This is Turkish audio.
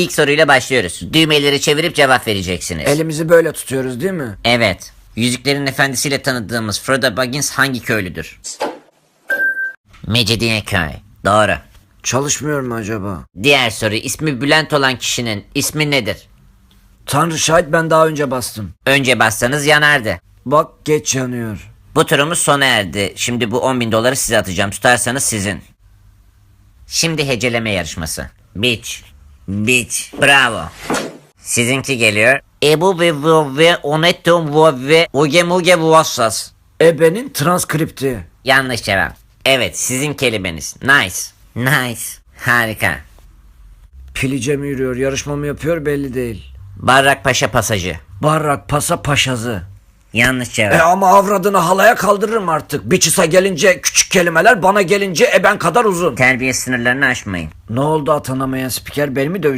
İlk soruyla başlıyoruz. Düğmeleri çevirip cevap vereceksiniz. Elimizi böyle tutuyoruz değil mi? Evet. Yüzüklerin Efendisi'yle tanıdığımız Frodo Baggins hangi köylüdür? Mecidiyeköy. Doğru. Çalışmıyor mu acaba? Diğer soru ismi Bülent olan kişinin ismi nedir? Tanrı şahit ben daha önce bastım. Önce bassanız yanardı. Bak geç yanıyor. Bu turumuz sona erdi. Şimdi bu 10 bin doları size atacağım. Tutarsanız sizin. Şimdi heceleme yarışması. Beach. Beach. Bravo. Sizinki geliyor. Ebu ve ve onetum ve uge muge vuvassas. Ebe'nin transkripti. Yanlış cevap. Evet sizin kelimeniz. Nice. Nice. Harika. Pilice mi yürüyor yarışma mı yapıyor belli değil. Barrak Paşa pasajı. Barrak pasa paşazı. Yanlış E cevap. ama avradını halaya kaldırırım artık. Biçisa gelince küçük kelimeler bana gelince eben kadar uzun. Terbiye sınırlarını aşmayın. Ne oldu atanamayan spiker beni mi dövecek?